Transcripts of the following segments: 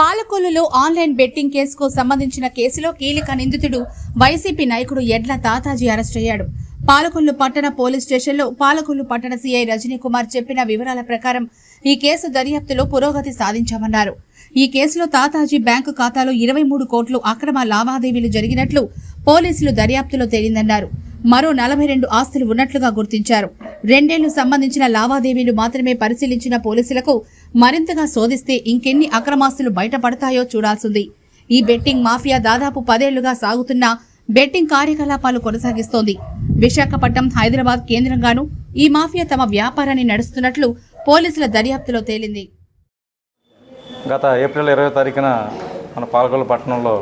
పాలకొల్లులో online betting కేసుకు సంబంధించిన కేసులో కీలక నిందితుడు వైసీపీ నాయకుడు ఎడ్ల తాతాజీ అరెస్ట్ అయ్యాడు. పాలకొల్లు పట్టణ పోలీస్ స్టేషన్లో పాలకొల్లు పట్టణ సీఐ రజనీ కుమార్ చెప్పిన వివరాల ప్రకారం ఈ కేసు దర్యాప్తులో పురోగతి సాధించామన్నారు. ఈ కేసులో తాతాజీ బ్యాంకు ఖాతాలో ఇరవై మూడు కోట్లు అక్రమ లావాదేవీలు జరిగినట్లు పోలీసులు దర్యాప్తులో తేలిందన్నారు. మరో నలభై రెండు ఆస్తులు ఉన్నట్లుగా గుర్తించారు. రెండేళ్ళు సంబంధించిన లావాదేవీలు మాత్రమే పరిశీలించిన పోలీసులకు మరింతగా శోధిస్తే ఇంకెన్ని అక్రమాస్తులు బయటపడతాయో చూడాల్సింది. ఈ బెట్టింగ్ మాఫియా దాదాపు పదేళ్ళుగా సాగుతున్న బెట్టింగ్ కార్యకలాపాలు కొనసాగిస్తోంది. విశాఖపట్నం హైదరాబాద్ కేంద్రంగాను ఈ మాఫియా తమ వ్యాపారాన్ని నడుస్తున్నట్లు పోలీసుల దర్యాప్తులో తేలింది. గత ఏప్రిల్ ఇరవై తారీఖున మన పాలకొల్లు పట్టణంలో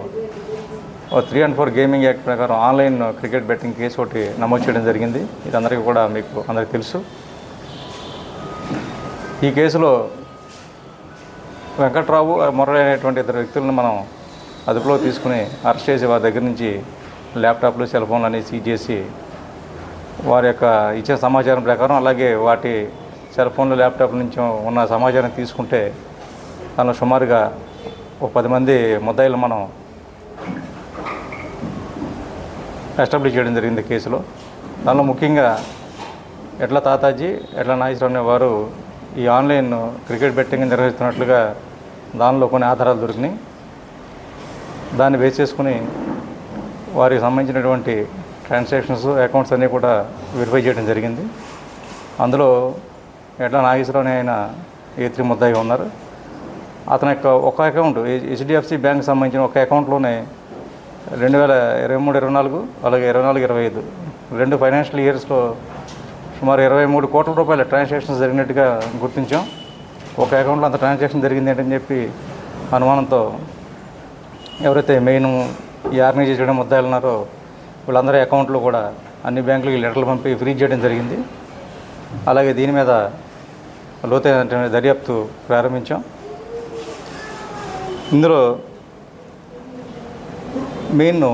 three and four gaming act ప్రకారం ఆన్లైన్ క్రికెట్ బెట్టింగ్ కేసు ఒకటి నమోదు చేయడం జరిగింది. ఇది అందరికీ కూడా మీకు అందరికీ తెలుసు. ఈ కేసులో వెంకట్రావు మురళి అనేటువంటి ఇద్దరు వ్యక్తులను మనం అదుపులో తీసుకుని అరెస్ట్ చేసి వారి దగ్గర నుంచి ల్యాప్టాప్లు సెల్ ఫోన్లు అన్ని సీజ్ చేసి వారి యొక్క ఇచ్చిన సమాచారం ప్రకారం అలాగే వాటి సెల్ ఫోన్లు ల్యాప్టాప్ నుంచి ఉన్న సమాచారం తీసుకుంటే దానిలో సుమారుగా ఒక పది మంది ముద్దాయిలు మనం ఎస్టాబ్లిష్ చేయడం జరిగింది కేసులో. దానిలో ముఖ్యంగా ఎట్ల తాతాజీ ఎట్ల నాగేశ్వరం అనే వారు ఈ ఆన్లైన్ క్రికెట్ బెట్టింగ్ నిర్వహిస్తున్నట్లుగా దానిలో కొన్ని ఆధారాలు దొరికినాయి. దాన్ని బేస్ చేసుకుని వారికి సంబంధించినటువంటి ట్రాన్సాక్షన్స్ అకౌంట్స్ అన్నీ కూడా వెరిఫై చేయడం జరిగింది. అందులో ఎట్లా నాగేశ్వరరావు ఆయన ఏ త్రీ ముద్దాయిగా ఉన్నారు. అతని యొక్క ఒక అకౌంట్ హెచ్డిఎఫ్సి బ్యాంక్ సంబంధించిన ఒక అకౌంట్లోనే రెండు వేల ఇరవై మూడు ఇరవై నాలుగు అలాగే ఇరవై నాలుగు ఇరవై ఐదు రెండు ఫైనాన్షియల్ ఇయర్స్లో సుమారు ఇరవై మూడు కోట్ల రూపాయల ట్రాన్సాక్షన్స్ జరిగినట్టుగా గుర్తించాం. ఒక అకౌంట్లో అంత ట్రాన్సాక్షన్ జరిగింది ఏంటని చెప్పి అనుమానంతో ఎవరైతే మెయిన్ ఈ ఆర్గనైజ్ చేయడం ముద్దాయిలు ఉన్నారో వీళ్ళందరి అకౌంట్లు కూడా అన్ని బ్యాంకులకి లెటర్లు పంపి ఫ్రీజ్ చేయడం జరిగింది. అలాగే దీని మీద లోతైన దర్యాప్తు ప్రారంభించాం. ఇందులో మెయిన్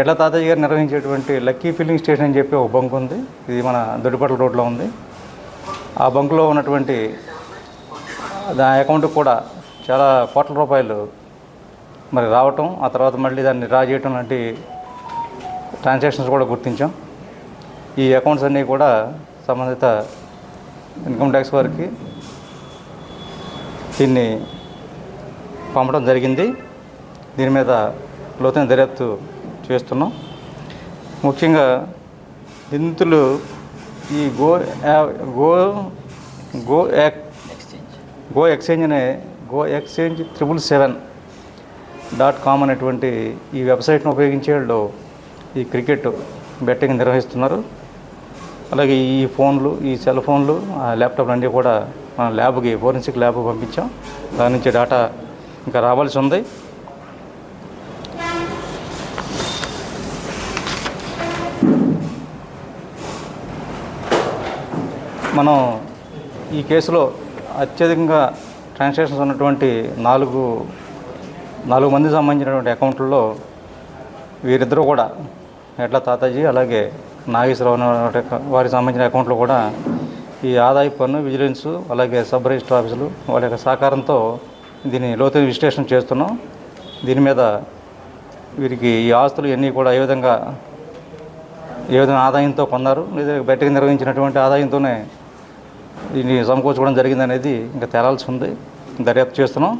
ఎడ్ల తాతయ్య గారు నిర్వహించేటువంటి లక్కీ ఫిల్లింగ్ స్టేషన్ అని చెప్పి ఒక బంక్ ఉంది. ఇది మన దొడ్డిపట్ల రోడ్లో ఉంది. ఆ బంకులో ఉన్నటువంటి దాని అకౌంట్ కూడా చాలా కోట్ల రూపాయలు మరి రావటం ఆ తర్వాత మళ్ళీ దాన్ని డ్రా చేయటం లాంటి ట్రాన్సాక్షన్స్ కూడా గుర్తించాం. ఈ అకౌంట్స్ అన్నీ కూడా సంబంధిత ఇన్కమ్ ట్యాక్స్ వారికి దీన్ని పంపడం జరిగింది. దీని మీద లోతైన దర్యాప్తు చేస్తున్నాం. ముఖ్యంగా నిందితులు ఈ go go go act go exchange అనే go exchange triple seven dot com అనేటువంటి ఈ వెబ్సైట్ను ఉపయోగించే వాళ్ళు ఈ క్రికెట్ బెట్టింగ్ నిర్వహిస్తున్నారు. అలాగే ఈ ఫోన్లు ఈ సెల్ ఫోన్లు ఆ ల్యాప్టాప్లు అన్నీ కూడా మన ల్యాబ్కి ఫోరెన్సిక్ ల్యాబ్ పంపించాం. దాని నుంచి డేటా ఇంకా రావాల్సి ఉంది. మనం ఈ కేసులో అత్యధికంగా ట్రాన్సాక్షన్స్ ఉన్నటువంటి నాలుగు నాలుగు మంది సంబంధించినటువంటి అకౌంట్లలో వీరిద్దరూ కూడా ఎట్ల తాతాజీ అలాగే నాగేశ్వరరావు వారికి సంబంధించిన అకౌంట్లో కూడా ఈ ఆదాయ పన్ను విజిలెన్స్ అలాగే సబ్ రిజిస్టర్ ఆఫీసులు వాళ్ళ యొక్క సహకారంతో దీన్ని లోతైన విశ్లేషణ చేస్తున్నాం. దీని మీద వీరికి ఈ ఆస్తులు ఇవన్నీ కూడా ఏ విధంగా ఏ విధంగా ఆదాయంతో కొన్నారు లేదా బయటకు నిర్వహించినటువంటి ఆదాయంతోనే దీన్ని సమకూర్చుకోవడం జరిగిందనేది ఇంకా తేలాల్సి ఉంది. దర్యాప్తు చేస్తున్నాం.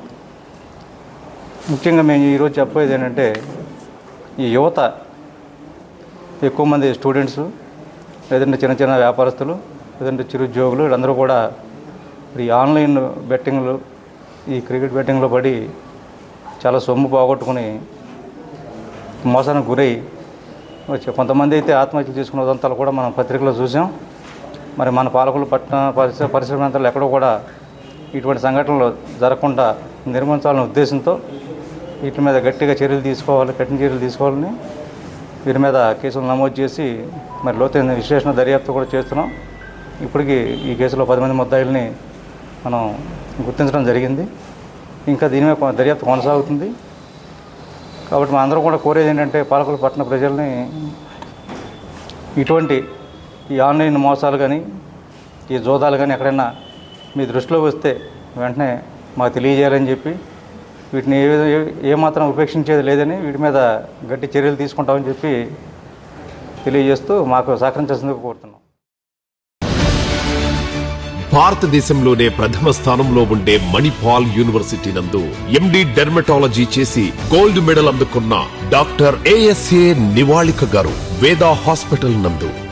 ముఖ్యంగా మేము ఈరోజు చెప్పేది ఏంటంటే ఈ యువత ఎక్కువ మంది స్టూడెంట్స్ లేదంటే చిన్న చిన్న వ్యాపారస్తులు లేదంటే చిరుద్యోగులు వీళ్ళందరూ కూడా ఈ ఆన్లైన్ బెట్టింగ్లు ఈ క్రికెట్ బెట్టింగ్లో పడి చాలా సొమ్ము పోగొట్టుకుని మోసానికి గురై కొంతమంది అయితే ఆత్మహత్యలు చేసుకున్న ఉదంతాలు కూడా మనం పత్రికలో చూసాం. మరి మన పాలకులు పట్టణ పరిశ్ర పరిసర ఎక్కడో కూడా ఇటువంటి సంఘటనలు జరగకుండా నిర్మించాలనే ఉద్దేశంతో వీటి మీద గట్టిగా చర్యలు తీసుకోవాలి కఠిన చర్యలు తీసుకోవాలని వీరి మీద కేసులు నమోదు చేసి మరి లోతైన విశ్లేషణ దర్యాప్తు కూడా చేస్తున్నాం. ఇప్పటికీ ఈ కేసులో పది మంది ముద్దాయిల్ని మనం గుర్తించడం జరిగింది. ఇంకా దీని మీద దర్యాప్తు కొనసాగుతుంది. కాబట్టి మా అందరం కూడా కోరేది ఏంటంటే పాలకులు పట్టణ ప్రజల్ని ఇటువంటి ఈ ఆన్లైన్ మోసాలు కానీ ఈ జోదాలు కానీ ఎక్కడైనా మీ దృష్టిలో వస్తే వెంటనే మాకు తెలియజేయాలని చెప్పి వీటిని ఏ ఏ- ఏమాత్రం ఉపేక్షించేది లేదని వీటి మీద గట్టి చర్యలు తీసుకుంటామని చెప్పి తెలియజేస్తూ మాకు సహకరించాల్సిందిగా కోరుతున్నాం. భారతదేశంలోనే ప్రథమ స్థానంలో ఉండే మణిపాల్ యూనివర్సిటీ నందు ఎండి డెర్మటాలజీ చేసి గోల్డ్ మెడల్ అందుకున్న doctor A S A Nivalika garu Veda hospital నందు